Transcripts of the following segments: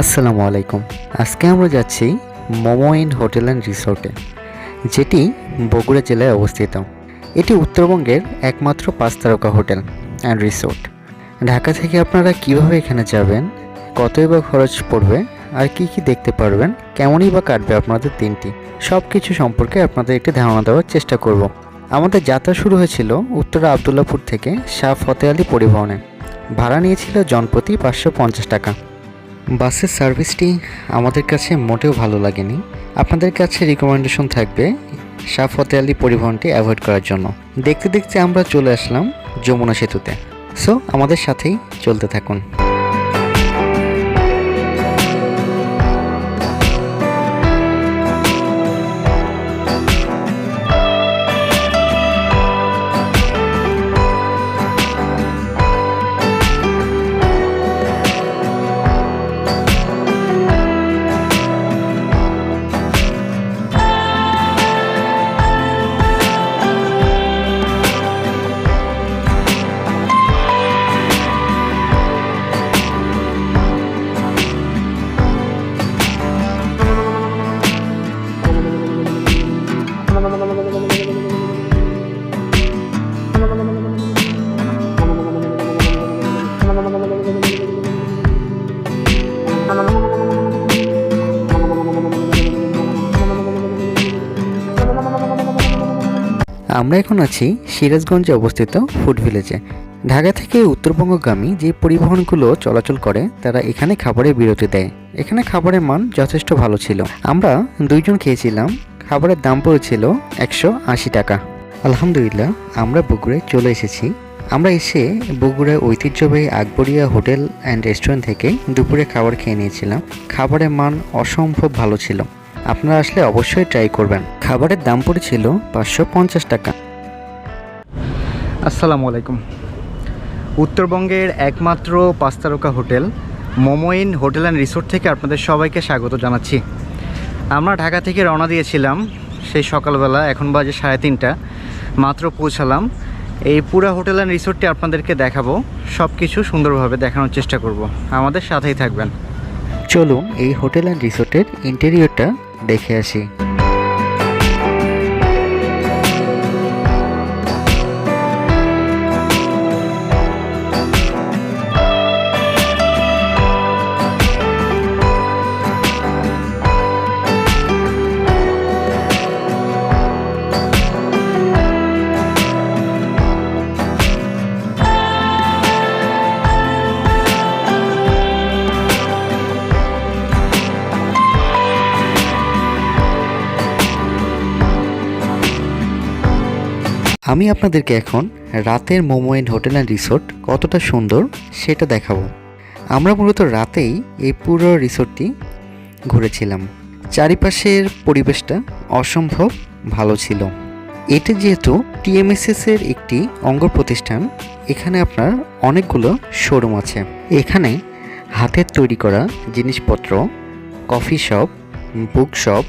আসসালামু আলাইকুম। আজকে আমরা যাচ্ছি মোমো ইন হোটেল অ্যান্ড রিসোর্টে, যেটি বগুড়া জেলায় অবস্থিত। এটি উত্তরবঙ্গের একমাত্র পাঁচ তারকা হোটেল অ্যান্ড রিসোর্ট। ঢাকা থেকে আপনারা কীভাবে এখানে যাবেন, কতই বা খরচ পড়বে, আর কি কি দেখতে পারবেন, কেমনই বা কাটবে আপনাদের দিনটি সব কিছু সম্পর্কে আপনাদের একটি ধারণা দেওয়ার চেষ্টা করব। আমাদের যাত্রা শুরু হয়েছিল উত্তরা আবদুল্লাপুর থেকে শাহ ফতে আলী পরিবহনে। ভাড়া নিয়েছিল জনপ্রতি পাঁচশো পঞ্চাশ টাকা। বাসের সার্ভিসটি আমাদের কাছে মোটেও ভালো লাগেনি। আপনাদের কাছে রিকমেন্ডেশন থাকবে শাহ আলী পরিবহনটি অ্যাভয়েড করার জন্য। দেখতে দেখতে আমরা চলে আসলাম যমুনা সেতুতে। সো আমাদের সাথেই চলতে থাকুন। আমরা এখন আছি সিরাজগঞ্জে অবস্থিত ফুড ভিলেজে। ঢাকা থেকে উত্তরবঙ্গগামী যে পরিবহনগুলো চলাচল করে, তারা এখানে খাবারের বিরতি দেয়। এখানে খাবারের মান যথেষ্ট ভালো ছিল। আমরা দুইজন খেয়েছিলাম, খাবারের দাম পড়েছিল একশো আশি টাকা। আলহামদুলিল্লাহ, আমরা বগুড়ায় চলে এসেছি। আমরা এসে বগুড়ায় ঐতিহ্যবাহী আকবরিয়া হোটেল অ্যান্ড রেস্টুরেন্ট থেকে দুপুরে খাবার খেয়ে নিয়েছিলাম। খাবারের মান অসম্ভব ভালো ছিল। আপনারা আসলে অবশ্যই ট্রাই করবেন। খাবারের দাম পড়েছিল পাঁচশো পঞ্চাশ টাকা। আসসালামু আলাইকুম। উত্তরবঙ্গের একমাত্র পাঁচ তারকা hotel Momo Inn hotel and resort থেকে আপনাদের সবাইকে স্বাগত জানাচ্ছি। আমরা ঢাকা থেকে রওনা দিয়েছিলাম সেই সকালবেলা এখন বাজে সাড়ে তিনটা। মাত্র পৌঁছালাম। এই পুরা হোটেল অ্যান্ড রিসোর্টটি আপনাদেরকে দেখাবো। সব কিছু সুন্দরভাবে দেখানোর চেষ্টা করব। আমাদের সাথেই থাকবেন। চলুন এই হোটেল অ্যান্ড রিসোর্টের ইন্টেরিয়রটা দেখে আসি। আমি আপনাদেরকে এখন রাতের Momo Inn hotel and resort কতটা সুন্দর সেটা দেখাবো। আমরা মূলত রাতেই এই পুরো রিসোর্টটি ঘুরেছিলাম। চারিপাশের পরিবেশটা অসম্ভব ভালো ছিল। এটি যেহেতু টিএমএসএস এর একটি অঙ্গ প্রতিষ্ঠান, এখানে আপনার অনেকগুলো শোরুম আছে। এখানে হাতের তৈরি করা জিনিসপত্র, কফি শপ, বুক শপ,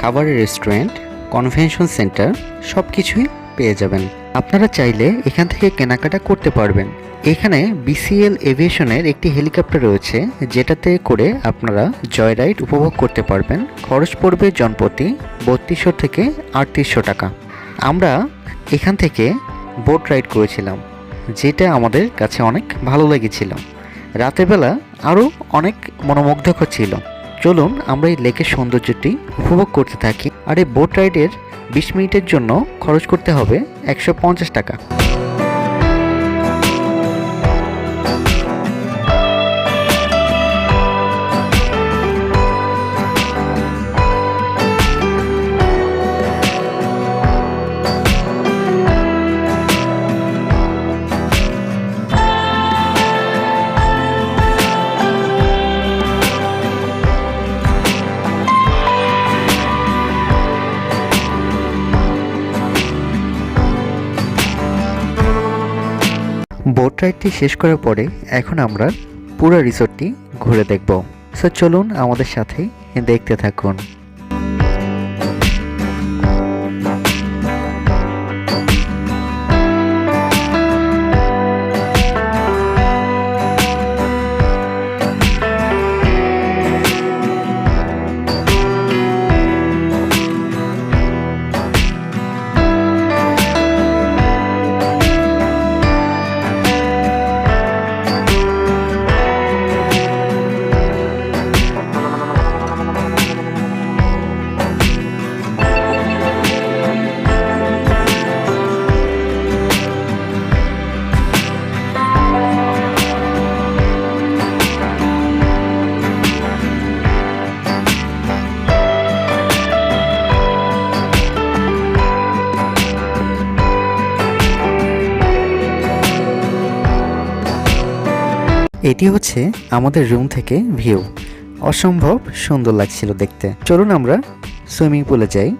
খাবারের রেস্টুরেন্ট, কনভেনশন সেন্টার সব কিছুই পেয়ে যাবেন। আপনারা চাইলে এখান থেকে কেনাকাটা করতে পারবেন। এখানে বিসিএল এভিয়েশনের একটি হেলিকপ্টার রয়েছে, যেটাতে করে আপনারা জয় রাইড উপভোগ করতে পারবেন। খরচ পড়বে জনপ্রতি বত্রিশশো থেকে আটত্রিশশো টাকা। আমরা এখান থেকে বোট রাইড করেছিলাম, যেটা আমাদের কাছে অনেক ভালো লেগেছিল। রাতের বেলা আরও অনেক মনোমুগ্ধকর ছিল। চলুন আমরা এই লেকের সৌন্দর্যটি উপভোগ করতে থাকি। আর এই বোট রাইডের বিশ মিনিটের জন্য খরচ করতে হবে একশো পঞ্চাশ টাকা। বোট রাইডটি শেষ করার পরে এখন আমরা পুরো রিসোর্টটি ঘুরে দেখব। সো চলুন আমাদের সাথে দেখতে থাকুন। এটি হচ্ছে আমাদের রুম থেকে ভিউ অসম্ভব সুন্দর লাগছিল দেখতে। চলুন আমরা সুইমিং পুলে যাই।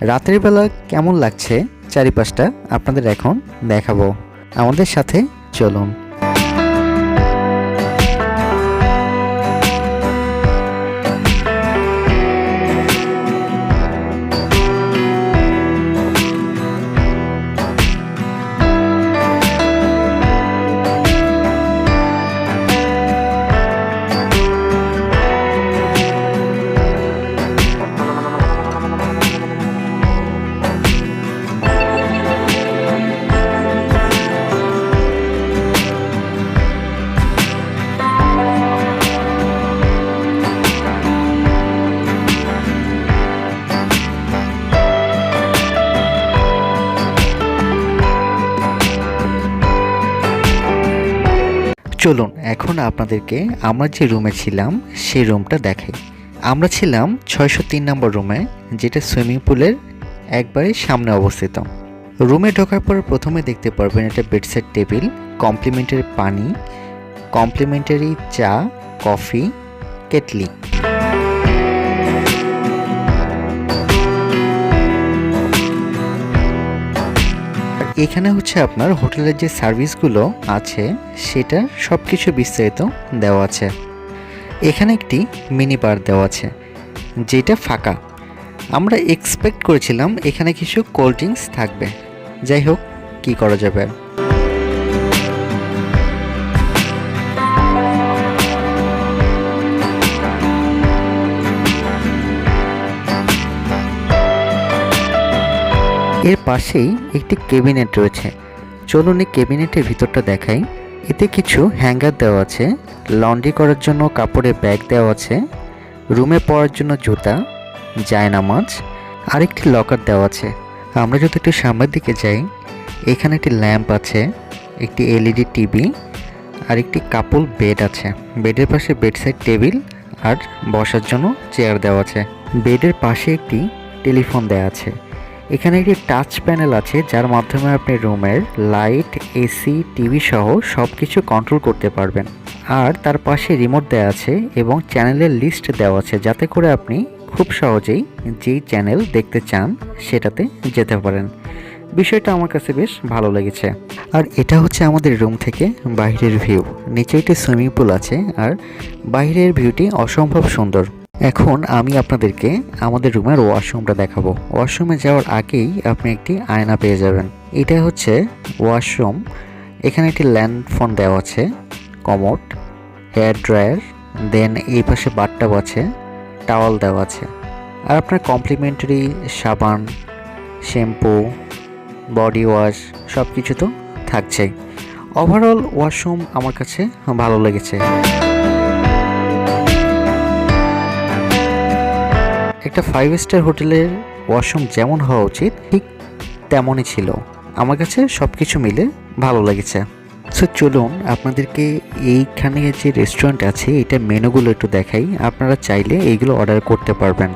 রাতের বেলা কেমন লাগছে চারিপাশটা আপনাদের এখন দেখাবো। আমাদের সাথে চলুন। চলুন, এখন আপনাদেরকে আমরা যে রুমে ছিলাম, সেই রুমটা দেখাই। আমরা ছিলাম ছয়শো তিন নম্বর রুমে যেটা সুইমিং পুলের একবারে সামনে অবস্থিত। রুমে ঢোকার পর প্রথমে দেখতে পারবেন এটা বেডসাইড টেবিল কমপ্লিমেন্টারি পানি কমপ্লিমেন্টারি চা কফি কেটলি এখানে হচ্ছে আপনার হোটেলের যে সার্ভিসগুলো আছে সেটা সব কিছু বিস্তারিত দেওয়া আছে। এখানে একটি মিনি বার দেওয়া আছে, যেটা ফাঁকা। আমরা এক্সপেক্ট করেছিলাম এখানে কিছু কোল্ড ড্রিঙ্কস থাকবে। যাই হোক, কী করা যাবে? এর পাশেই একটি কেবিনেট রয়েছে। চলুন এই কেবিনেটের ভিতরটা দেখাই। এতে কিছু হ্যাঙ্গার দেওয়া আছে, লন্ড্রি করার জন্য কাপড়ের ব্যাগ দেওয়া আছে, রুমে পরার জন্য জুতা জায়নামাজ আর একটি লকার দেওয়া আছে। আমরা যদি একটু সামনের দিকে যাই, এখানে একটি ল্যাম্প আছে, একটি এলইডি টিভি আর একটি কাপল বেড আছে। বেডের পাশে বেডসাইড টেবিল আর বসার জন্য চেয়ার দেওয়া আছে। বেডের পাশে একটি টেলিফোন দেওয়া আছে। এখানে একটি টাচ প্যানেল আছে, যার মাধ্যমে আপনি রুমের লাইট এসি টিভি সহ সব কিছু কন্ট্রোল করতে পারবেন। আর তার পাশে রিমোট দেওয়া আছে এবং চ্যানেলের লিস্ট দেওয়া আছে, যাতে করে আপনি খুব সহজেই যেই চ্যানেল দেখতে চান, সেটাতে যেতে পারেন। বিষয়টা আমার কাছে বেশ ভালো লেগেছে। আর এটা হচ্ছে আমাদের রুম থেকে বাইরের ভিউ নিচে একটি সুইমিং পুল আছে, আর বাইরের ভিউটি অসম্ভব সুন্দর। এখন আমি আপনাদেরকে আমাদের রুমের ওয়াশরুমটা দেখাবো। ওয়াশরুমে যাওয়ার আগেই আপনি একটি আয়না পেয়ে যাবেন। এটা হচ্ছে ওয়াশরুম। এখানে একটি ল্যান্ড ফোন দেওয়া আছে, কমোড, হেয়ার ড্রায়ার, দেন এই পাশে বাথটাব আছে, টাওয়াল দেওয়া আছে। আর আপনার কমপ্লিমেন্টারি সাবান, শ্যাম্পু, বডি ওয়াশ সব কিছু তো থাকছেই। ওভারঅল ওয়াশরুম আমার কাছে ভালো লেগেছে। একটা ফাইভ স্টার হোটেলের ওয়াশরুম যেমন হওয়া উচিত, ঠিক তেমনই ছিল। আমার কাছে সব কিছু মিলে ভালো লেগেছে। সো চলুন আপনাদেরকে এইখানে যে রেস্টুরেন্ট আছে, এটা মেনুগুলো একটু দেখাই। আপনারা চাইলে এইগুলো অর্ডার করতে পারবেন।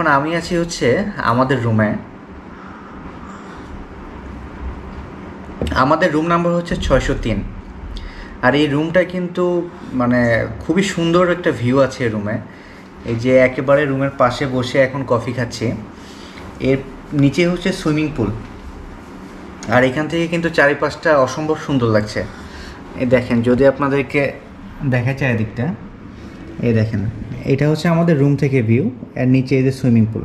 এখন আমি আছি হচ্ছে আমাদের রুমে আমাদের রুম নাম্বার হচ্ছে ছয়শো তিন। আর এই রুমটা কিন্তু মানে খুবই সুন্দর একটা ভিউ আছে রুমে এই যে একেবারে রুমের পাশে বসে এখন কফি খাচ্ছি। এর নিচে হচ্ছে সুইমিং পুল আর এখান থেকে কিন্তু চারিপাশটা অসম্ভব সুন্দর লাগছে। এই দেখেন, যদি আপনাদেরকে দেখা যায় দিকটা এই দেখেন। এটা হচ্ছে আমাদের রুম থেকে ভিউ আর নিচে যে সুইমিং পুল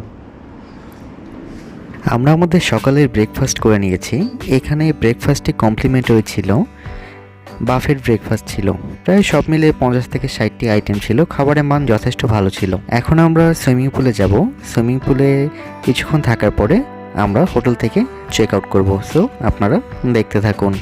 আমরা আমাদের সকালের ব্রেকফাস্ট করে নিয়েছি। এখানে ব্রেকফাস্টে কমপ্লিমেন্টারি ছিল বাফের ব্রেকফাস্ট ছিল। প্রায় সব মিলে পঞ্চাশ থেকে ষাটটি আইটেম ছিল, খাবারের মান যথেষ্ট ভালো ছিল। এখন আমরা সুইমিং পুলে যাব। সুইমিং পুলে কিছুক্ষণ থাকার পরে আমরা হোটেল থেকে চেক আউট করব। সো আপনারা দেখতে থাকুন।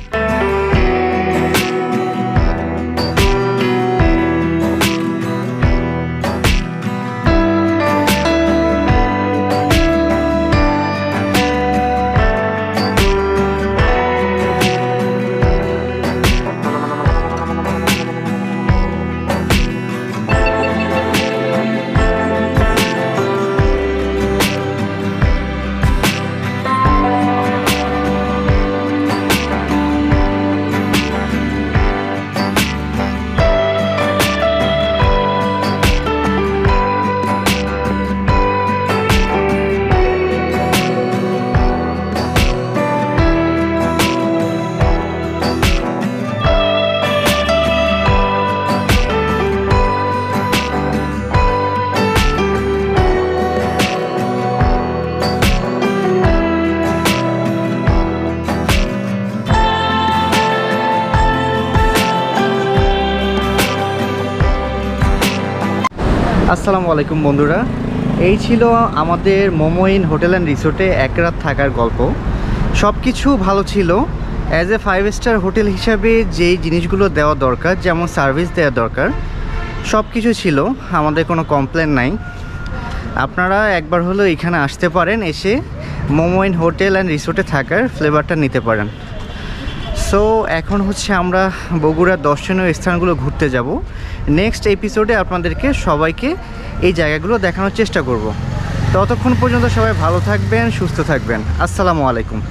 আসসালামু আলাইকুম বন্ধুরা। এই ছিল আমাদের মোমোইন হোটেল অ্যান্ড রিসোর্টে এক রাত থাকার গল্প। সব কিছু ভালো ছিল। As a five star hotel হিসাবে যেই জিনিসগুলো দেওয়া দরকার, যেমন সার্ভিস দেওয়া দরকার সব কিছু ছিল। আমাদের কোনো কমপ্লেন নাই। আপনারা একবার হলেও এখানে আসতে পারেন, এসে মোমোইন হোটেল অ্যান্ড রিসোর্টে থাকার ফ্লেভারটা নিতে পারেন। সো এখন হচ্ছে আমরা বগুড়ার দর্শনীয় স্থানগুলো ঘুরতে যাব। নেক্সট এপিসোডে আপনাদেরকে সবাইকে এই জায়গাগুলো দেখানোর চেষ্টা করব। ততক্ষণ পর্যন্ত সবাই ভালো থাকবেন, সুস্থ থাকবেন। আসসালামু আলাইকুম।